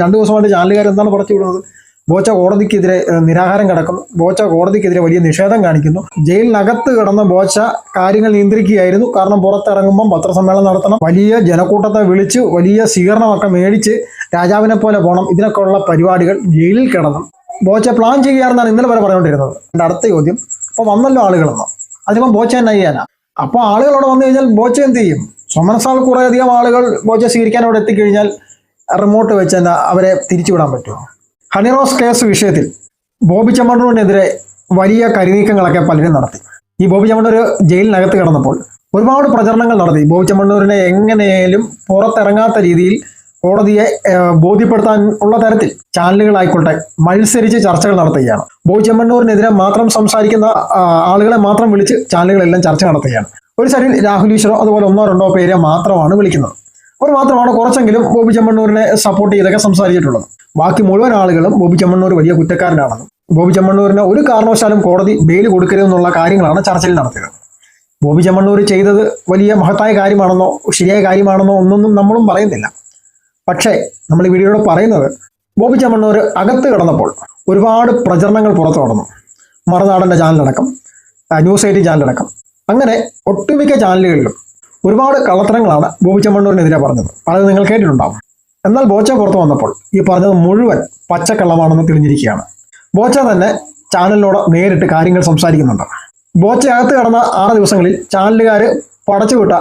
രണ്ടു ദിവസമായിട്ട് ചാനലുകാർ എന്താണ് പറച്ചു വിടുന്നത്? ബോച്ച കോടതിക്കെതിരെ നിരാഹാരം കിടക്കുന്നു. ബോച്ച കോടതിക്കെതിരെ വലിയ നിഷേധം കാണിക്കുന്നു. ജയിലിനകത്ത് കിടന്ന ബോച്ച കാര്യങ്ങൾ നിയന്ത്രിക്കുകയായിരുന്നു. കാരണം പുറത്തിറങ്ങുമ്പം പത്രസമ്മേളനം നടത്തണം. വലിയ ജനക്കൂട്ടത്തെ വിളിച്ച് വലിയ സ്വീകരണമൊക്കെ മേടിച്ച് രാജാവിനെ പോലെ പോകണം ഇതിനൊക്കെയുള്ള പരിപാടികൾ ജയിലിൽ കിടന്നു. ബോച്ച പ്ലാൻ ചെയ്യാറെന്നാണ് ഇന്നലെ വരെ പറഞ്ഞുകൊണ്ടിരുന്നത്. എന്റെ അടുത്ത ചോദ്യം അപ്പോൾ വന്നല്ലോ ആളുകളെന്നോ അതിപ്പം ബോച്ച തന്നെ ചെയ്യാനാ? അപ്പോൾ ആളുകളോട് വന്നു കഴിഞ്ഞാൽ ബോച്ച എന്ത് ചെയ്യും? സോമനസാൾ കുറേ അധികം ആളുകൾ ബോച്ച സ്വീകരിക്കാൻ അവിടെ എത്തിക്കഴിഞ്ഞാൽ റിമോട്ട് വെച്ച് എന്താ അവരെ തിരിച്ചുവിടാൻ പറ്റുമോ? ഹണിറോസ് കേസ് വിഷയത്തിൽ ബോബി ചെമ്മണ്ണൂരിനെതിരെ വലിയ കരിനീക്കങ്ങളൊക്കെ പലരും നടത്തി. ഈ ബോബി ചമ്മണ്ടൂർ ജയിലിനകത്ത് കിടന്നപ്പോൾ ഒരുപാട് പ്രചരണങ്ങൾ നടത്തി. ബോബി ചമ്മണ്ടൂരിനെ എങ്ങനെയും പുറത്തിറങ്ങാത്ത രീതിയിൽ കോടതിയെ ബോധ്യപ്പെടുത്താൻ ഉള്ള തരത്തിൽ ചാനലുകളായിക്കോട്ടെ മത്സരിച്ച് ചർച്ചകൾ നടത്തുകയാണ്. ബോബി ചെമ്മണ്ണൂരിനെതിരെ മാത്രം സംസാരിക്കുന്ന ആളുകളെ മാത്രം വിളിച്ച് ചാനലുകളെല്ലാം ചർച്ച നടത്തുകയാണ്. ഒരു സൈഡിൽ രാഹുൽ ഈശ്വറോ അതുപോലെ ഒന്നോ രണ്ടോ പേരെ മാത്രമാണ് വിളിക്കുന്നത്. അവർ മാത്രമാണ് കുറച്ചെങ്കിലും ബോബി ചെമ്മണ്ണൂരിനെ സപ്പോർട്ട് ചെയ്തൊക്കെ സംസാരിച്ചിട്ടുള്ളത്. ബാക്കി മുഴുവൻ ആളുകളും ബോബി ചെമ്മണ്ണൂർ വലിയ കുറ്റക്കാരനാണെന്നും ബോബി ചെമ്മണ്ണൂരിന് ഒരു കാരണവശാലും കോടതി ബെയിൽ കൊടുക്കരുതെന്നുള്ള കാര്യങ്ങളാണ് ചർച്ചയിൽ നടത്തിയത്. ബോബി ചെമ്മണ്ണൂർ ചെയ്തത് വലിയ മഹത്തായ കാര്യമാണെന്നോ ശരിയായ കാര്യമാണെന്നോ ഒന്നൊന്നും നമ്മളും പറയുന്നില്ല. പക്ഷേ നമ്മൾ ഈ വീഡിയോയോട് പറയുന്നത് ബോബി ചെമ്മണ്ണൂർ അകത്ത് കിടന്നപ്പോൾ ഒരുപാട് പ്രചരണങ്ങൾ പുറത്തു കടന്നു മറുനാടന്റെ ചാനലടക്കം ന്യൂസ് എയ്റ്റീൻ ചാനലടക്കം അങ്ങനെ ഒട്ടുമിക്ക ചാനലുകളിലും ഒരുപാട് കള്ളത്തരങ്ങളാണ് ബോബി ചെമ്മണ്ണൂരിനെതിരെ പറഞ്ഞത്. പലത് നിങ്ങൾ കേട്ടിട്ടുണ്ടാവും. എന്നാൽ ബോച്ച പുറത്തു വന്നപ്പോൾ ഈ പറഞ്ഞത് മുഴുവൻ പച്ചക്കള്ളമാണെന്ന് തെളിഞ്ഞിരിക്കുകയാണ്. ബോച്ച തന്നെ ചാനലിനോട് നേരിട്ട് കാര്യങ്ങൾ സംസാരിക്കുന്നുണ്ട്. ബോച്ച അകത്ത് കടന്ന ആറ് ദിവസങ്ങളിൽ ചാനലുകാർ പടച്ചുവിട്ട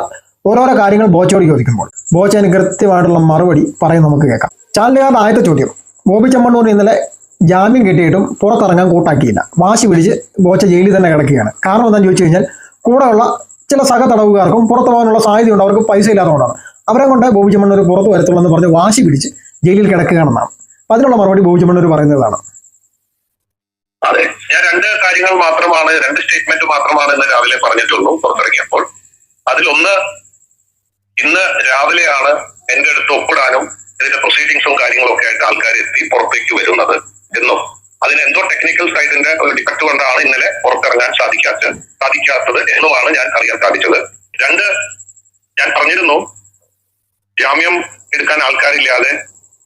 ഓരോരോ കാര്യങ്ങൾ ബോച്ചയോട് ചോദിക്കുമ്പോൾ ബോച്ച അതിന് കൃത്യമായിട്ടുള്ള മറുപടി പറയും നമുക്ക് കേൾക്കാം. ചാനലുകാരുടെ ആദ്യത്തെ ചോദ്യം ബോബി ചെമ്മണ്ണൂർ ഇന്നലെ ജാമ്യം കിട്ടിയിട്ടും പുറത്തിറങ്ങാൻ കൂട്ടാക്കിയില്ല. വാശി പിടിച്ച് ബോച്ച ജയിലിൽ തന്നെ കിടക്കുകയാണ്. കാരണം എന്താണെന്ന് ചോദിച്ചു കഴിഞ്ഞാൽ കൂടെയുള്ള ചില സഹ തടവുകാർക്കും പുറത്തു പോകാനുള്ള സാധ്യതയുണ്ട്. അവർക്ക് പൈസ ഇല്ലാത്തതുകൊണ്ടാണ്. അവരെ കൊണ്ട് ബോബി ചെമ്മണ്ണൂർ പുറത്ത് വരത്തുള്ളൂ എന്ന് പറഞ്ഞ് വാശി പിടിച്ച് ജയിലിൽ കിടക്കുകയാണെന്നാണ്. അപ്പൊ അതിനുള്ള മറുപടി ബോബി പറയുന്നതാണ്. അതെ ഞാൻ രണ്ട് കാര്യങ്ങൾ മാത്രമാണ് രണ്ട് സ്റ്റേറ്റ്മെന്റ് മാത്രമാണ് ഇന്ന് രാവിലെ പറഞ്ഞിട്ടുള്ളൂ പുറത്തിറങ്ങിയപ്പോൾ. അതിലൊന്ന് ഇന്ന് രാവിലെയാണ് എന്റെ അടുത്ത് ഒപ്പിടാനും ഇതിന്റെ പ്രൊസീഡിങ്സും കാര്യങ്ങളും ഒക്കെ ആയിട്ട് ആൾക്കാർ എത്തി പുറത്തേക്ക് വരുന്നത് എന്നും. അതിന് എന്തോ ടെക്നിക്കൽ സൈഡിന്റെ ഒരു ഡിഫക്ട് കൊണ്ടാണ് ഇന്നലെ പുറത്തിറങ്ങാൻ സാധിക്കാത്തത് സാധിക്കാത്തത് എന്നുമാണ് ഞാൻ അറിയാൻ സാധിച്ചത്. രണ്ട് ഞാൻ പറഞ്ഞിരുന്നു ജാമ്യം എടുക്കാൻ ആൾക്കാരില്ലാതെ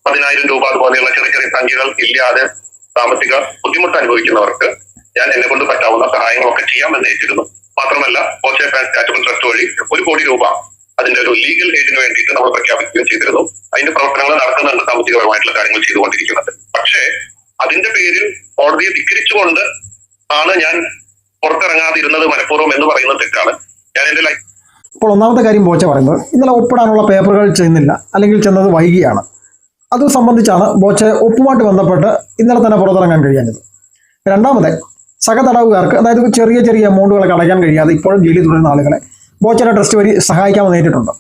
പതിനായിരം രൂപ അതുപോലെയുള്ള ചെറിയ ചെറിയ സംഖ്യകൾ ഇല്ലാതെ സാമ്പത്തിക ബുദ്ധിമുട്ട് അനുഭവിക്കുന്നവർക്ക് ഞാൻ എന്നെ കൊണ്ട് പറ്റാവുന്ന സഹായങ്ങളൊക്കെ ചെയ്യാമെന്ന് ഏറ്റിരുന്നു. മാത്രമല്ല കോച്ചേ ചാരിറ്റബിൾ ട്രസ്റ്റ് വഴി ഒരു കോടി രൂപ അതിന്റെ ഒരു ലീഗൽ എയ്ഡിന് വേണ്ടിയിട്ട് നമ്മൾ പ്രഖ്യാപിക്കുകയും ചെയ്തിരുന്നു. അതിന്റെ പ്രവർത്തനങ്ങൾ നടക്കുന്നുണ്ട് സാമ്പത്തികപരമായിട്ടുള്ള കാര്യങ്ങൾ ചെയ്തുകൊണ്ടിരിക്കുന്നത്. പക്ഷേ അതിന്റെ പേരിൽ കോടതിയെ ധിക്കരിച്ചുകൊണ്ട് ആണ് ഞാൻ പുറത്തിറങ്ങാതിരുന്നത് മനഃപൂർവം എന്ന് പറയുന്നത് തെറ്റാണ്. ഞാൻ എന്റെ ലൈഫ് ഇപ്പോൾ ഒന്നാമത്തെ കാര്യം ബോച്ച പറയുന്നത് ഇന്നലെ ഒപ്പിടാനുള്ള പേപ്പറുകൾ ചെയ്യുന്നില്ല അല്ലെങ്കിൽ ചെന്നത് വൈകിയാണ്. അത് സംബന്ധിച്ചാണ് ബോച്ച ഒപ്പുമായിട്ട് ബന്ധപ്പെട്ട് ഇന്നലെ തന്നെ പുറത്തിറങ്ങാൻ കഴിയാഞ്ഞത്. രണ്ടാമത് സഹതടവുകാർക്ക് അതായത് ചെറിയ ചെറിയ എമൗണ്ടുകളൊക്കെ അടയ്ക്കാൻ കഴിയാതെ ഇപ്പോഴും ജയിലിൽ തുടരുന്ന ആളുകളെ ബോച്ചയുടെ ട്രസ്റ്റ് വഴി സഹായിക്കാമെന്ന് നേരിട്ടുണ്ട്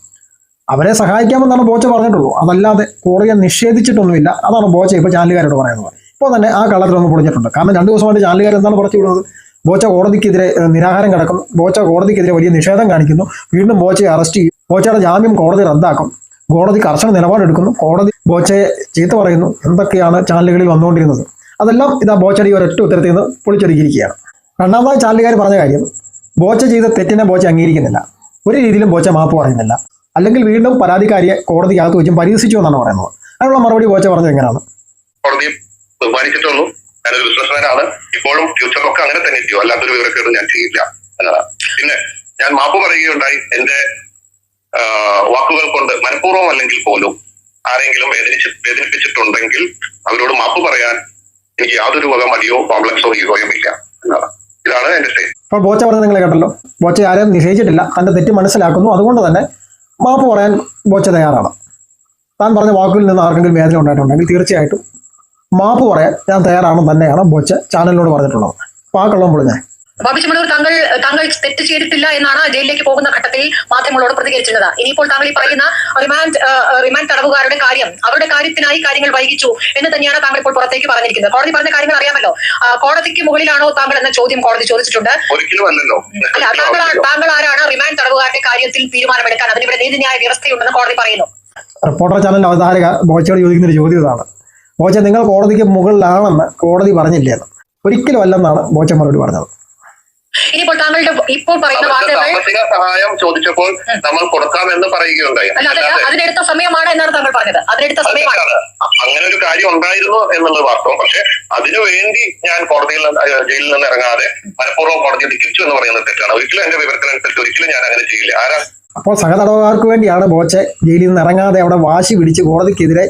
അവരെ സഹായിക്കാമെന്നാണ് ബോച്ച പറഞ്ഞിട്ടുള്ളൂ. അതല്ലാതെ കോടതിയെ നിഷേധിച്ചിട്ടൊന്നുമില്ല. അതാണ് ബോച്ച ഇപ്പോൾ ചാനലുകാരോട് പറയുന്നത്. ഇപ്പോൾ തന്നെ ആ കള്ളത്തിലൊന്ന് പൊളിഞ്ഞിട്ടുണ്ട്. കാരണം രണ്ട് ദിവസമായിട്ട് ചാനലുകാർ എന്താണ് പറച്ചു വിടുന്നത് ബോച്ച കോടതിക്കെതിരെ നിരാഹാരം കിടക്കുന്നു. ബോച്ച കോടതിക്കെതിരെ വലിയ നിഷേധം കാണിക്കുന്നു. വീണ്ടും ബോച്ചയെ അറസ്റ്റ് ചെയ്യും. ബോച്ചയുടെ ജാമ്യം കോടതി റദ്ദാക്കും. കോടതി കർശന നിലപാടെടുക്കുന്നു. കോടതി ബോച്ചയെ ചീത്ത പറയുന്നു. എന്തൊക്കെയാണ് ചാനലുകളിൽ വന്നുകൊണ്ടിരുന്നത്? അതെല്ലാം ഇതാ ബോച്ചയുടെ ഈ ഒരൊറ്റ ഉത്തരത്തിൽ നിന്ന് പൊളിച്ചൊരുക്കിയിരിക്കുകയാണ് രണ്ടാമതായി ചാനലുകാർ പറഞ്ഞ കാര്യം ബോച്ച ചെയ്ത തെറ്റിനെ ബോച്ച അംഗീകരിക്കുന്നില്ല. ഒരു രീതിയിലും ബോച്ച മാപ്പ് പറയുന്നില്ല. അല്ലെങ്കിൽ വീണ്ടും പരാതിക്കാരിയെ കോടതിക്കകത്ത് വെച്ചും പരിഹസിച്ചു എന്നാണ് പറയുന്നത്. അതിനുള്ള മറുപടി ബോച്ച പറഞ്ഞത് എങ്ങനെയാണ്? കോടതിയെ ബഹുമാനിച്ചിട്ടുള്ളൂ. ഞാനൊരു ബിസിനസ്മാനാണ് ഇപ്പോഴും ഫ്യൂച്ചറിലൊക്കെ അങ്ങനെ തന്നെ ഇരിക്കും അല്ലാത്തൊരു വിവരക്കേട് ഞാൻ ചെയ്യില്ല എന്നതാണ്. പിന്നെ ഞാൻ മാപ്പ് പറയുകയുണ്ടായി. എന്റെ വാക്കുകൾ കൊണ്ട് മനഃപൂർവം അല്ലെങ്കിൽ പോലും ആരെങ്കിലും വേദനിച്ച് വേദനിപ്പിച്ചിട്ടുണ്ടെങ്കിൽ അവരോട് മാപ്പ് പറയാൻ എനിക്ക് യാതൊരു വക മടിയോ കോംപ്ലക്സോ ഈഗോയും ഇല്ല എന്നതാണ്. ഇതാണ് എന്റെ സ്റ്റേറ്റ്. അപ്പോൾ ബോച്ച പറഞ്ഞത് നിങ്ങൾ കേട്ടല്ലോ. ബോച്ച ആരെയും നിഷേധിച്ചിട്ടില്ല തന്റെ തെറ്റ് മനസ്സിലാക്കുന്നു. അതുകൊണ്ട് തന്നെ മാപ്പ് പറയാൻ ബോച്ച തയ്യാറാണ്. താൻ പറഞ്ഞ വാക്കുകളിൽ നിന്ന് ആർക്കെങ്കിലും വേദന ഉണ്ടായിട്ടുണ്ടെങ്കിൽ തീർച്ചയായിട്ടും മാപ്പ് പറയാൻ ഞാൻ തയ്യാറാണെന്ന് തന്നെയാണ് ബോച്ച ചാനലിനോട് പറഞ്ഞിട്ടുള്ളത്. അപ്പോൾ ആ കള്ളം പൊളിഞ്ഞേ. ബോബി ചെമ്മണൂർ താങ്കൾ താങ്കൾ തെറ്റ് ചെയ്തിട്ടില്ല എന്നാണ് ജയിലിലേക്ക് പോകുന്ന ഘട്ടത്തിൽ മാധ്യമങ്ങളോട് പ്രതികരിച്ചിരുന്നത്. ഇനിയിപ്പോൾ താങ്കൾ ഈ പറയുന്ന റിമാൻഡ് റിമാൻഡ് തടവുകാരുടെ കാര്യം അവരുടെ കാര്യത്തിനായി കാര്യങ്ങൾ വൈകിച്ചു എന്ന് തന്നെയാണ് താങ്കൾ ഇപ്പോൾ പുറത്തേക്ക് പറഞ്ഞിരിക്കുന്നത്. കോടതി പറഞ്ഞ കാര്യങ്ങൾ അറിയാമല്ലോ. കോടതിക്ക് മുകളിലാണോ താങ്കൾ എന്ന ചോദ്യം കോടതി ചോദിച്ചിട്ടുണ്ട്. അല്ല താങ്കൾ താങ്കൾ ആരാണ് റിമാൻഡ് തടവുകാരുടെ കാര്യത്തിൽ തീരുമാനമെടുക്കാൻ? അതിനിവിടെ നീതിന്യായ വ്യവസ്ഥയുണ്ടെന്ന് കോടതി പറയുന്നു. റിപ്പോർട്ടർ ചാനലിന്റെ അവതാരക ബോച്ചയോട് ചോദിക്കുന്ന ഒരു ചോദ്യം ഇതാണ്. ബോച്ച നിങ്ങൾ കോടതിക്ക് മുകളിലാണെന്ന് കോടതി പറഞ്ഞില്ലേന്ന് ഒരിക്കലും അല്ലെന്നാണ് ബോച്ച മറുപടി പറഞ്ഞത്. ഇനിയിപ്പോൾ താങ്കളുടെ ഇപ്പോൾ പറയുന്ന അവർക്ക് സാമ്പത്തിക സഹായം ചോദിച്ചപ്പോൾ നമ്മൾ കൊടുക്കാമെന്ന് പറയുകയുണ്ടായി. അതിനെടുത്ത സമയമാണ് എന്നാണ് താങ്കൾ പറഞ്ഞത്. അതിനെടുത്ത സമയമാണ്. അങ്ങനെ ഒരു കാര്യം ഉണ്ടായിരുന്നു എന്നുള്ളത് വാസ്തവം പക്ഷെ അതിനുവേണ്ടി ഞാൻ കോടതിയിൽ ജയിലിൽ നിന്ന് ഇറങ്ങാതെ മനഃപൂർവം കോടതിയെ തിരിച്ചു എന്ന് പറയുന്നത് തെറ്റാണ്. ഒരിക്കലും എന്റെ വിവരത്തിനനുസരിച്ച് ഒരിക്കലും ഞാൻ അങ്ങനെ ചെയ്യില്ല. ആരാ? അപ്പോൾ സഹതടവുകാർക്ക് വേണ്ടിയാണ് ബോച്ചെ ജയിലിൽ നിന്ന് ഇറങ്ങാതെ അവിടെ വാശി പിടിച്ച് കോടതിക്കെതിരെ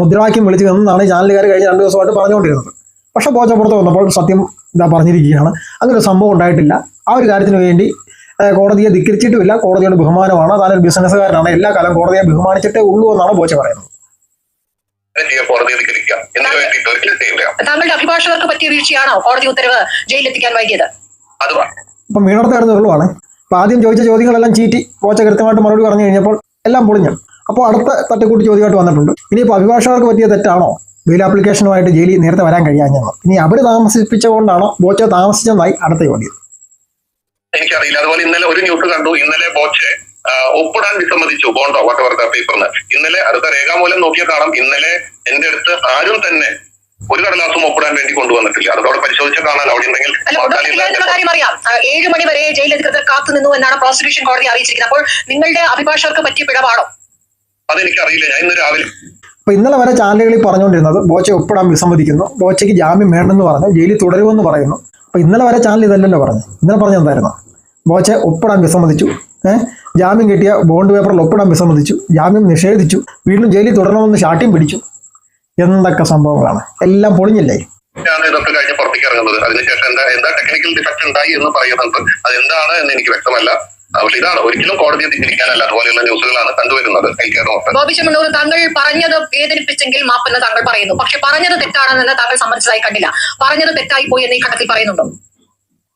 മുദ്രാവാക്യം വിളിച്ചു നിന്നാണ് ചാനലുകാർ കഴിഞ്ഞ രണ്ട് ദിവസമായിട്ട് പറഞ്ഞുകൊണ്ടിരുന്നത്. പക്ഷെ ബോധപ്പുറത്ത് പുറത്ത് വന്നപ്പോൾ സത്യം ഇതാ പറഞ്ഞിരിക്കുകയാണ്. അങ്ങനെ ഒരു സംഭവം ഉണ്ടായിട്ടില്ല. ആ ഒരു കാര്യത്തിന് വേണ്ടി കോടതിയെ ധിക്കരിച്ചിട്ടുമില്ല. കോടതിയുടെ ബഹുമാനമാണ്. താനൊരു ബിസിനസ്സുകാരനാണ്. എല്ലാ കാലം കോടതിയെ ബഹുമാനിച്ചിട്ടേ ഉള്ളൂ എന്നാണ് ബോച്ച പറയുന്നത്. താങ്കളുടെ അഭിഭാഷകർക്ക് പറ്റിയ വീഴ്ചയാണോ കോടതി ഉത്തരവ് ജയിലെത്തിക്കാൻ വൈകിയത്? ഇപ്പം വീണടത്ത് കിടന്ന അപ്പോൾ ആദ്യം ചോദിച്ച ചോദ്യങ്ങളെല്ലാം ചീറ്റി പോച്ച കൃത്യമായിട്ട് മറുപടി പറഞ്ഞു കഴിഞ്ഞപ്പോൾ എല്ലാം പൊളിഞ്ഞു. അപ്പോൾ അടുത്ത തട്ടിക്കൂട്ടി ചോദ്യമായിട്ട് വന്നിട്ടുണ്ട്. ഇനിയിപ്പോൾ അഭിഭാഷകർക്ക് പറ്റിയ തെറ്റാണോ? ബെയിൽ ആപ്ലിക്കേഷനുമായിട്ട് ജയിലിൽ നേരത്തെ വരാൻ കഴിയാഞ്ഞത് ഇനി അവർ താമസിപ്പിച്ചുകൊണ്ടാണോ ബോച്ച താമസിച്ചെന്നായി അടുത്ത ചോദ്യം. എനിക്കറിയില്ല. അതുപോലെ ഇന്നലെ ഒരു ന്യൂസ് കണ്ടു. ഇന്നലെ ബോച്ചെ ഒപ്പിടാൻ വിസമ്മതിച്ചു ബോണ്ടോ വാട്ടവർ പേപ്പറിന് ഇന്നലെ അടുത്ത രേഖാമൂലം നോക്കിയ കാണാം. ഇന്നലെ എന്റെ അടുത്ത് ആരും തന്നെ ഒരു കടലാസും ഒപ്പിടാൻ വേണ്ടി കൊണ്ടുവന്നിട്ടില്ല. അതൊക്കെ അവിടെ പരിശോധിച്ച് കാണാൻ അവിടെ ഉണ്ടെങ്കിൽ കാര്യം അറിയാം. ഏഴ് മണി വരെ ജയിൽ അധികൃതർ കാത്തു നിന്നു എന്നാണ് പ്രോസിക്യൂഷൻ കോടതി അറിയിച്ചിരിക്കുന്നത്. അപ്പോൾ നിങ്ങളുടെ അഭിഭാഷകർക്ക് പറ്റിയ പിടപാടോ അതെനിക്ക് അറിയില്ല ഞാൻ ഇന്ന് രാവിലെ അപ്പോൾ ഇന്നലെ വരെ ചാനലുകളിൽ പറഞ്ഞുകൊണ്ടിരുന്നത് ബോച്ചെ ഒപ്പിടാൻ വിസമ്മതിക്കുന്നു ബോച്ചയ്ക്ക് ജാമ്യം വേണമെന്ന് പറഞ്ഞു ജയിലിൽ തുടരുമെന്ന് പറയുന്നു. അപ്പോൾ ഇന്നലെ വരെ ചാനൽ ഇതല്ലല്ലോ പറഞ്ഞു ഇന്നലെ പറഞ്ഞ എന്തായിരുന്നു? ബോച്ച ഒപ്പിടാൻ വിസമ്മതിച്ചു ഏഹ് ജാമ്യം കിട്ടിയ ബോണ്ട് പേപ്പറിൽ ഒപ്പിടാൻ വിസമ്മതിച്ചു ജാമ്യം നിഷേധിച്ചു വീണ്ടും ജയിലിൽ തുടരണമെന്ന് ശാഠ്യം പിടിച്ചു. എന്തൊക്കെ സംഭവങ്ങളാണ്? എല്ലാം പൊളിഞ്ഞില്ലേ? ഞാൻ ഇതൊക്കെ കഴിഞ്ഞ് പുറത്തേക്ക് ഇറങ്ങുന്നത്. അതിനുശേഷം എന്താ എന്താ ടെക്നിക്കൽ ഡിഫക്ട് ഉണ്ടായി എന്ന് പറയുന്നുണ്ട് അതെന്താണ് എന്ന് എനിക്ക് വ്യക്തമല്ല. പക്ഷെ ഇതാണ്. ഒരിക്കലും കോടതിയെ ധിക്കരിക്കാനല്ല. അതുപോലെയുള്ള ന്യൂസുകളാണ് കണ്ടുവരുന്നത്. എനിക്കറിയാം ബോബി ചെമ്മണ്ണൂർ താങ്കൾ പറഞ്ഞത് വേദനിപ്പിച്ചെങ്കിൽ മാപ്പെന്ന് താങ്കൾ പറയുന്നു. പക്ഷെ പറഞ്ഞത് തെറ്റാണെന്ന് താങ്കൾ സമ്മതിച്ചതായി കണ്ടില്ല. പറഞ്ഞത് തെറ്റായി പോയി എന്ന് ഈ ഘട്ടത്തിൽ പറയുന്നുണ്ടോ?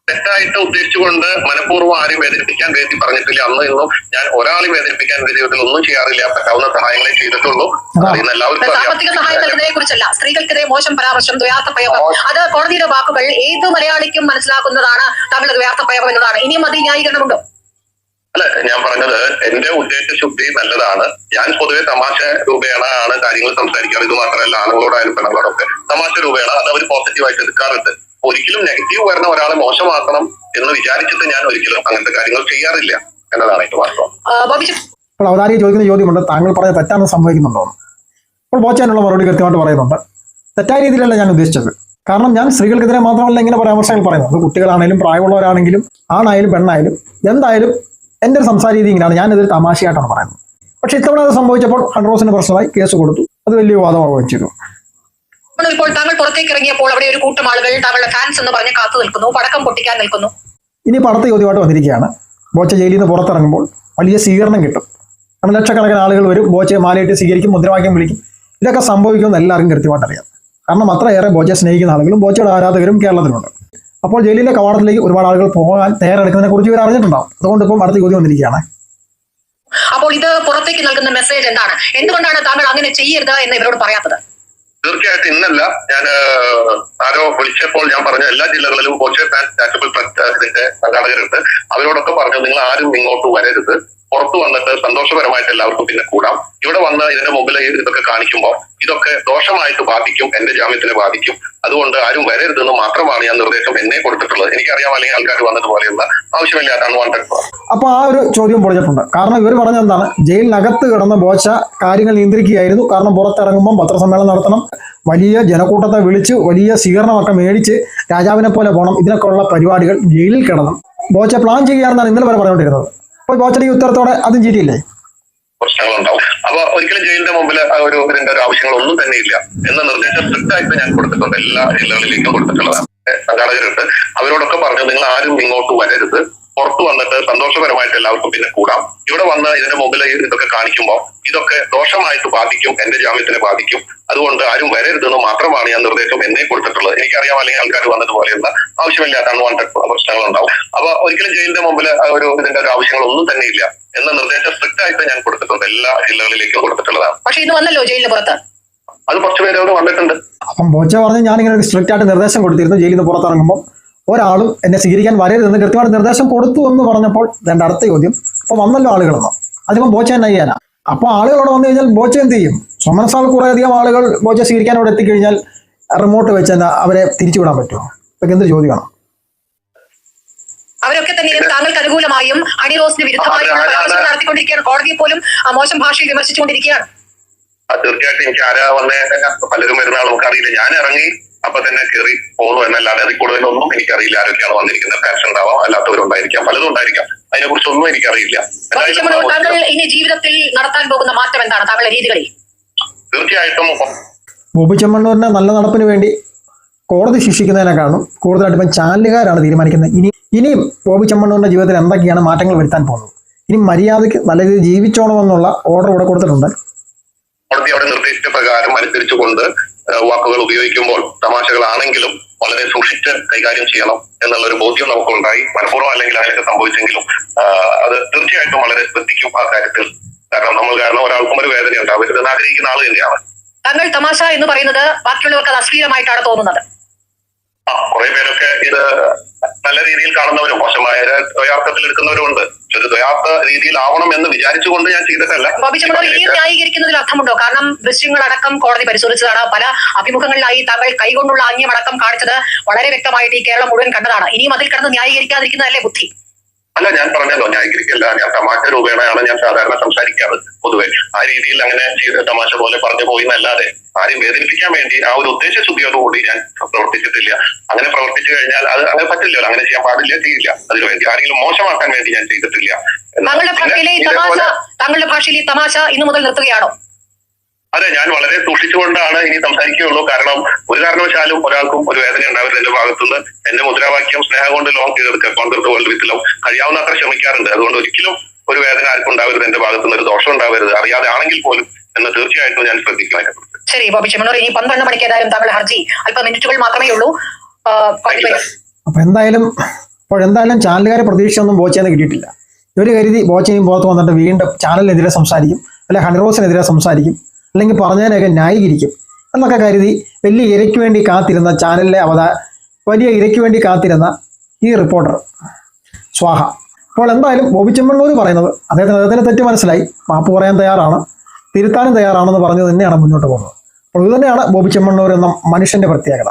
തെറ്റായിട്ട് ഉദ്ദേശിച്ചുകൊണ്ട് മനഃപൂർവം ആരും വേദനിപ്പിക്കാൻ വേണ്ടി പറഞ്ഞിട്ടില്ല. അന്ന് ഇന്നും ഞാൻ ഒരാളെയും വേദനിപ്പിക്കാൻ എന്റെ ജീവിതത്തിൽ ഒന്നും ചെയ്യാറില്ല. പറ്റാവുന്ന സഹായങ്ങളെ ചെയ്തിട്ടുള്ളൂ. അറിയുന്ന എല്ലാവർക്കും സാമ്പത്തിക സഹായം അറിയാം നൽകുന്നതിനെ കുറിച്ചല്ല. സ്ത്രീകൾക്കെതിരെ മോശം പരാമർശം ദ്വയാർത്ഥ പ്രയോഗം അത് കോടതിയുടെ വാക്കുകൾ ഏത് മലയാളിക്കും മനസ്സിലാക്കുന്നതാണ് തമിഴ് ദ്വയാർത്ഥ പ്രയോഗം എന്നതാണ്. ഇനിയും അത് ന്യായീകരണമുണ്ടോ? അല്ല ഞാൻ പറഞ്ഞത് എന്റെ ഉദ്ദേശ ശുദ്ധി നല്ലതാണ്. ഞാൻ പൊതുവെ തമാശ രൂപേണ ആണ് കാര്യങ്ങൾ സംസാരിക്കാറ്. ഇത് മാത്രമല്ല ആണുങ്ങളോടായാലും പെണ്ണുങ്ങളോടൊക്കെ തമാശ രൂപേണ അത് അവർ പോസിറ്റീവായിട്ട് എടുക്കാറുണ്ട്. ഒരിക്കലും നെഗറ്റീവ് വരുന്ന ഒരാളെ മോശമാക്കണം എന്ന് വിചാരിച്ചിട്ട് ഞാൻ ഒരിക്കലും അങ്ങനത്തെ കാര്യങ്ങൾ ചെയ്യാറില്ല എന്നതാണ് എന്റെ വാസ്തവം. അപ്പോൾ അവതാരിക ചോദിക്കുന്ന ചോദ്യമുണ്ട്. താങ്കൾ പറഞ്ഞ തെറ്റാന്ന് സംഭവിക്കുന്നുണ്ടോ. അപ്പോൾ ബോച്ചാനുള്ള മറുപടി കൃത്യമായിട്ട് പറയുന്നുണ്ട്. തെറ്റായ രീതിയിലല്ല ഞാൻ ഉദ്ദേശിച്ചത്. കാരണം ഞാൻ സ്ത്രീകൾക്കെതിരെ മാത്രമല്ല ഇങ്ങനെ പരാമർശങ്ങൾ പറയുന്നത്. കുട്ടികളാണെങ്കിലും പ്രായമുള്ളവരാണെങ്കിലും ആണായാലും പെണ്ണായാലും എന്തായാലും എന്റെ ഒരു സംസാര രീതി ഇങ്ങനെയാണ്. ഞാനിതൊരു തമാശയായിട്ടാണ് പറയുന്നത്. പക്ഷേ ഇത്തവണ അത് സംഭവിച്ചപ്പോൾ ഹൺഡ്രോസിന് പ്രശ്നമായി കേസ് കൊടുത്തു. അത് വലിയ വാദം ചെമ്മണ്ണൂർ ഇപ്പോൾ താങ്കൾ പുറത്തേക്ക് ഇറങ്ങിയപ്പോൾ അവിടെ ഒരു കൂട്ടം ആളുകൾ താങ്കളുടെ ഫാൻസ് എന്ന് പറഞ്ഞ് കാത്തു നിൽക്കുന്നു പടക്കം പൊട്ടിക്കാൻ നിൽക്കുന്നു. ഇനി അടുത്ത ചോദ്യമായിട്ട് വന്നിരിക്കുകയാണ്. ബോച്ച ജയിലിൽ നിന്ന് പുറത്തിറങ്ങുമ്പോൾ വലിയ സ്വീകരണം കിട്ടും. കാരണം ലക്ഷക്കണക്കിന് ആളുകൾ വരും ബോച്ചയെ മാലയിട്ട് സ്വീകരിക്കും മുദ്രാവാക്യം വിളിക്കും. ഇതൊക്കെ സംഭവിക്കുമെന്ന് എല്ലാവർക്കും കൃത്യമായിട്ട് അറിയാം. കാരണം അത്രയേറെ ബോച്ചയെ സ്നേഹിക്കുന്ന ആളുകളും ബോച്ചയുടെ ആരാധകരും കേരളത്തിലുണ്ട്. അപ്പോൾ ജയിലിലെ കവാടത്തിലേക്ക് ഒരുപാട് ആളുകൾ പോകാൻ തയ്യാറെടുക്കുന്നതിനെ കുറിച്ച് ഇവർ അറിഞ്ഞിട്ടുണ്ടാവും. അതുകൊണ്ട് ഇപ്പം അടുത്ത ചോദ്യം വന്നിരിക്കുകയാണ്. അപ്പോൾ ഇത് പുറത്തേക്ക് നൽകുന്ന മെസ്സേജ് എന്താണ്? എന്തുകൊണ്ടാണ് താങ്കൾ അങ്ങനെ ചെയ്യരുത് എന്ന് ഇവരോട് പറയാത്തത്? തീർച്ചയായിട്ടും ഇന്നല്ല. ഞാൻ ആരോ വിളിച്ചപ്പോൾ ഞാൻ പറഞ്ഞ എല്ലാ ജില്ലകളിലും കോച്ച് ഫാൻ ചാരിറ്റബിൾ ട്രസ്റ്റ് ഇതിന്റെ സംഘാടകരുണ്ട്. അവരോടൊക്കെ പറഞ്ഞു നിങ്ങൾ ആരും ഇങ്ങോട്ട് വരരുത്. പുറത്തു വന്നിട്ട് സന്തോഷപരമായിട്ട് എല്ലാവർക്കും പിന്നെ കൂടാം. ഇവിടെ വന്ന് ഇതിന്റെ മുമ്പിൽ ഇതൊക്കെ കാണിക്കുമ്പോൾ ഇതൊക്കെ ദോഷമായിട്ട് ബാധിക്കും എന്റെ ജാമ്യത്തിനെ ബാധിക്കും. അതുകൊണ്ട് ആരും വരരുതെന്ന് മാത്രമാണ് ഞാൻ നിർദ്ദേശം എന്നെ കൊടുത്തിട്ടുള്ളത്. എനിക്കറിയാം അല്ലെങ്കിൽ ആൾക്കാർ വന്നതുപോലെയുള്ള ആവശ്യമില്ലാത്ത അൺവാണ്ടഡ് അപ്പൊ ആ ഒരു ചോദ്യം പൊളിച്ചിട്ടുണ്ട് കാരണം ഇവർ പറഞ്ഞ എന്താണ്? ജയിലിനകത്ത് കിടന്ന ബോച്ച കാര്യങ്ങൾ നിയന്ത്രിക്കുകയായിരുന്നു. കാരണം പുറത്തിറങ്ങുമ്പോൾ പത്രസമ്മേളനം നടത്തണം. വലിയ ജനക്കൂട്ടത്തെ വിളിച്ച് വലിയ സ്വീകരണമൊക്കെ മേടിച്ച് രാജാവിനെ പോലെ പോകണം. ഇതിനൊക്കെയുള്ള പരിപാടികൾ ജയിലിൽ കിടന്നു. ബോച്ച പ്ലാൻ ചെയ്യുകയാണെന്നാണ് ഇന്നലെ വരെ പറഞ്ഞുകൊണ്ടിരുന്നത്. അപ്പോൾ ബോച്ചടി ഉത്തരത്തോടെ അതും ചീറ്റിയില്ലേ? പ്രശ്നങ്ങളുണ്ടാവും. അപ്പൊ ഒരിക്കലും ജയിലിന്റെ മുമ്പിൽ ഒരു ഇതിന്റെ ഒരു ആവശ്യങ്ങളൊന്നും തന്നെ ഇല്ല. എന്ന നിർദ്ദേശം സ്ട്രിക്റ്റ് ആയിട്ട് ഞാൻ കൊടുത്തിട്ടുണ്ട്. എല്ലാ ജില്ലകളിലേക്കും കൊടുത്തിട്ടുള്ളതാണ്. സംഘാടകരുണ്ട് അവരോടൊക്കെ പറഞ്ഞു നിങ്ങൾ ആരും ഇങ്ങോട്ട് വരരുത്. പുറത്തു വന്നിട്ട് സന്തോഷപരമായിട്ട് എല്ലാവർക്കും പിന്നെ കൂടാം. ഇവിടെ വന്ന് ഇതിന്റെ മുമ്പിൽ ഇതൊക്കെ കാണിക്കുമ്പോൾ ഇതൊക്കെ ദോഷമായിട്ട് ബാധിക്കും എന്റെ ജാമ്യത്തിനെ ബാധിക്കും. അതുകൊണ്ട് ആരും വരരുതെന്ന് മാത്രമാണ് ഞാൻ നിർദ്ദേശം എന്നെ കൊടുത്തിട്ടുള്ളത്. എനിക്കറിയാം അല്ലെങ്കിൽ ആൾക്കാർ വന്നതുപോലെയുള്ള ആവശ്യമില്ലാത്ത അൺവാണ്ടഡ് പ്രശ്നങ്ങളുണ്ടാവും. അപ്പൊ ഒരിക്കലും ജയിലിന്റെ മുമ്പിൽ ഒരു ഇതിന്റെ ഒരു ആവശ്യങ്ങളൊന്നും തന്നെ ഇല്ല എന്ന നിർദ്ദേശം സ്ട്രിക്റ്റ് ആയിട്ട് ഞാൻ കൊടുത്തിട്ടുണ്ട്. എല്ലാ ജില്ലകളിലേക്കും കൊടുത്തിട്ടുള്ളതാണ്. പക്ഷേ ഇത് വന്നല്ലോ ജയിലിന് പുറത്ത്? അത് കുറച്ച് പേരോട് വന്നിട്ടുണ്ട്. അപ്പം ബോച്ച പറഞ്ഞ് ഞാനിങ്ങനെ ഒരു സ്ട്രിക്റ്റ് ആയിട്ട് നിർദ്ദേശം കൊടുത്തിരുന്നു. ജയിലിൽ നിന്ന് പുറത്തിറങ്ങുമ്പോൾ ഒരാളും എന്നെ സ്വീകരിക്കാൻ വരരുതെന്ന് കൃത്യമായിട്ട് നിർദ്ദേശം കൊടുത്തു എന്ന് പറഞ്ഞപ്പോൾ എന്റെ അടുത്ത ചോദ്യം അപ്പോൾ വന്നല്ലോ ആളുകളെന്നോ അതിപ്പം ബോച്ച തന്നെ ചെയ്യാനാ അപ്പോൾ ആളുകളോട് വന്നു കഴിഞ്ഞാൽ ബോച്ച എന്ത് ചെയ്യും? സ്വമനസാൽ കുറേയധികം ആളുകൾ ബോച്ച സ്വീകരിക്കാൻ അവിടെ എത്തിക്കഴിഞ്ഞാൽ റിമോട്ട് വെച്ച് തന്നെ അവരെ തിരിച്ചുവിടാൻ പറ്റുമോ? ഇതൊക്കെ എന്തൊരു ചോദ്യമാണ് അവരൊക്കെ തന്നെ താങ്കൾക്ക് അനുകൂലമായും അണിറോസിന് വിരുദ്ധമായും. നടത്തിക്കൊണ്ടിരിക്കുകയാണ്. കോടതിയെ പോലും മോശം ഭാഷയിൽ വിമർശിച്ചുകൊണ്ടിരിക്കുകയാണ്. തീർച്ചയായിട്ടും എനിക്ക് ആരാ വന്നേ? പലരും വരുന്ന ആൾ നമുക്കറിയില്ല. ഞാൻ ഇറങ്ങി അപ്പൊ തന്നെ കയറി പോകുന്നു എന്നല്ലാതെ അതിൽ കൂടുതലൊന്നും എനിക്കറിയില്ല. ആരൊക്കെയാണ് വന്നിരിക്കുന്നത്? പാഷൻ ഉണ്ടാവാം. അല്ലാത്തവരുണ്ടായിരിക്കാം. പലതും ഉണ്ടായിരിക്കാം. അതിനെ കുറിച്ചൊന്നും എനിക്കറിയില്ല താങ്കൾ ഇനി ജീവിതത്തിൽ നടത്താൻ പോകുന്ന മാറ്റം എന്താണ് താങ്കളുടെ രീതികളിൽ? തീർച്ചയായിട്ടും ബോബി ചെമ്മണ്ണൂരിന്റെ നല്ല നടപ്പിന് വേണ്ടി കോടതി ശിക്ഷിക്കുന്നതിനെ കാണും. കൂടുതലായിട്ട് ഇപ്പം ചാനലുകാരാണ് തീരുമാനിക്കുന്നത്. ഇനി ഇനിയും ബോബി ചെമ്മണ്ണൂരിന്റെ ജീവിതത്തിൽ എന്തൊക്കെയാണ് മാറ്റങ്ങൾ വരുത്താൻ പോകുന്നത്? ഇനി മര്യാദയ്ക്ക് നല്ല രീതിയിൽ ജീവിച്ചോണമെന്നുള്ള ഓർഡർ ഇവിടെ കൊടുത്തിട്ടുണ്ട്. കോടതി അവിടെ നിർദ്ദേശിച്ച പ്രകാരം അനുസരിച്ചുകൊണ്ട് വാക്കുകൾ ഉപയോഗിക്കുമ്പോൾ തമാശകളാണെങ്കിലും വളരെ സൂക്ഷിച്ച് കൈകാര്യം ചെയ്യണം എന്നുള്ള ഒരു ബോധ്യം നമുക്കുണ്ടായി. മനഃപൂർവം അല്ലെങ്കിൽ അതിലൊക്കെ സംഭവിച്ചെങ്കിലും അത് തീർച്ചയായിട്ടും വളരെ ശ്രദ്ധിക്കും ആ കാര്യത്തിൽ. കാരണം നമ്മൾ കാരണം ഒരാൾക്കും ഒരു വേദന ഉണ്ടാവരുത് ആഗ്രഹിക്കുന്ന ആൾ തന്നെയാണ്. താങ്കൾ തമാശ എന്ന് പറയുന്നത് ബാക്കിയുള്ളവർക്ക് അത് അശ്ലീലമായിട്ടാണ് തോന്നുന്നത്. ആ കുറെ പേരൊക്കെ ഇത് നല്ല രീതിയിൽ കാണുന്നവരും മോശമായ ദ്വയാർത്ഥത്തിൽ എടുക്കുന്നവരും ഉണ്ട് ഇത് ദ്വയാർത്ഥ രീതിയിലാവണം എന്ന് വിചാരിച്ചുകൊണ്ട് ഞാൻ ചെയ്തിട്ടല്ല ന്യായീകരിക്കുന്നതിൽ അർത്ഥമുണ്ടോ? കാരണം ദൃശ്യങ്ങളടക്കം കോടതി പരിശോധിച്ചതാണ്. പല അഭിമുഖങ്ങളിലായി താങ്കൾ കൈകൊണ്ടുള്ള ആംഗ്യമടക്കം കാണിച്ചത് വളരെ വ്യക്തമായിട്ട് ഈ കേരളം മുഴുവൻ കണ്ടതാണ്. ഇനിയും അതിൽ കിടന്ന് ന്യായീകരിക്കാതിരിക്കുന്നതല്ലേ ബുദ്ധി? അല്ല ഞാൻ പറഞ്ഞല്ലോ ന്യായീകരിക്കല്ല ഞാൻ തമാശ രൂപേണയാണ് ഞാൻ സാധാരണ സംസാരിക്കാറ് പൊതുവെ. ആ രീതിയിൽ അങ്ങനെ ചെയ്ത തമാശ പോലെ പറഞ്ഞു പോയി എന്നല്ലാതെ ആരെയും വേദനിപ്പിക്കാൻ വേണ്ടി ആ ഒരു ഉദ്ദേശ ശുദ്ധിയോടുകൂടി ഞാൻ പ്രവർത്തിച്ചിട്ടില്ല. അങ്ങനെ പ്രവർത്തിച്ചു കഴിഞ്ഞാൽ അത് അങ്ങനെ പറ്റില്ല അങ്ങനെ ചെയ്യാൻ പാടില്ല ചെയ്യില്ല. അതിനു വേണ്ടി ആരെങ്കിലും മോശമാക്കാൻ വേണ്ടി ഞാൻ ചെയ്തിട്ടില്ല. താങ്കളുടെ ഭാഷയിൽ ഈ തമാശ ഇന്നു മുതൽ നിർത്തുകയാണോ? അതെ ഞാൻ വളരെ സൂക്ഷിച്ചുകൊണ്ടാണ് ഇനി സംസാരിക്കുകയുള്ളൂ. കാരണം ഒരു കാരണവശാലും ഒരാൾക്കും ഒരു വേദന ഉണ്ടാവരുത് എന്റെ ഭാഗത്തുനിന്ന്. എന്റെ മുദ്രാവാക്യം സ്നേഹം കൊണ്ട് ലോങ് ചെയ്തെടുക്കുക കോൺഗ്രസ് വേൾഡ് വിത്ത് ലവ് കഴിയാവുന്ന അത്ര ശ്രമിക്കാറുണ്ട്. അതുകൊണ്ട് ഒരിക്കലും ഒരു വേദന ആർക്കും ഉണ്ടാവരുത് എന്റെ ഭാഗത്തുനിന്ന് ഒരു ദോഷം ഉണ്ടാവരുത്. അറിയാതെ ആണെങ്കിൽ പോലും എന്ന് തീർച്ചയായിട്ടും ഞാൻ ശ്രദ്ധിക്കും അതിനെക്കുറിച്ച് ശരി ബോബി ചെമ്മണ്ണൂർ ഇനി പന്ത്രണ്ട് മണിക്ക് ഏതായാലും താങ്കളുടെ ഹർജി. അല്പ മിനിറ്റുകൾ മാത്രമേ ഉള്ളൂ. അപ്പൊ എന്തായാലും അപ്പോൾ എന്തായാലും ചാനലുകാരെ പ്രതീക്ഷയൊന്നും ബോച്ചയെന്ന് കിട്ടിയിട്ടില്ല. ഇവർ കരുതി ബോച്ചയും പുറത്ത് വന്നിട്ട് വീണ്ടും ചാനലിനെതിരെ സംസാരിക്കും അല്ലെ ഹൺറോസിനെതിരെ സംസാരിക്കും. അല്ലെങ്കിൽ പറഞ്ഞതിനൊക്കെ ന്യായീകരിക്കും എന്നൊക്കെ കരുതി വലിയ ഇരയ്ക്ക് വേണ്ടി കാത്തിരുന്ന ചാനലിലെ അവത വലിയ ഇരയ്ക്ക് വേണ്ടി കാത്തിരുന്ന ഈ റിപ്പോർട്ടർ സ്വാഹ. അപ്പോൾ എന്തായാലും ബോബി ചെമ്മണ്ണൂർ പറയുന്നത് അദ്ദേഹത്തിന് അദ്ദേഹത്തിന് തെറ്റ് മനസ്സിലായി. മാപ്പ് പറയാൻ തയ്യാറാണ്. തിരുത്താനും തയ്യാറാണെന്ന് പറഞ്ഞു തന്നെയാണ് മുന്നോട്ട് പോകുന്നത്. അപ്പോൾ ഇത് തന്നെയാണ് ബോബി ചെമ്മണ്ണൂർ എന്ന മനുഷ്യന്റെ പ്രത്യേകത.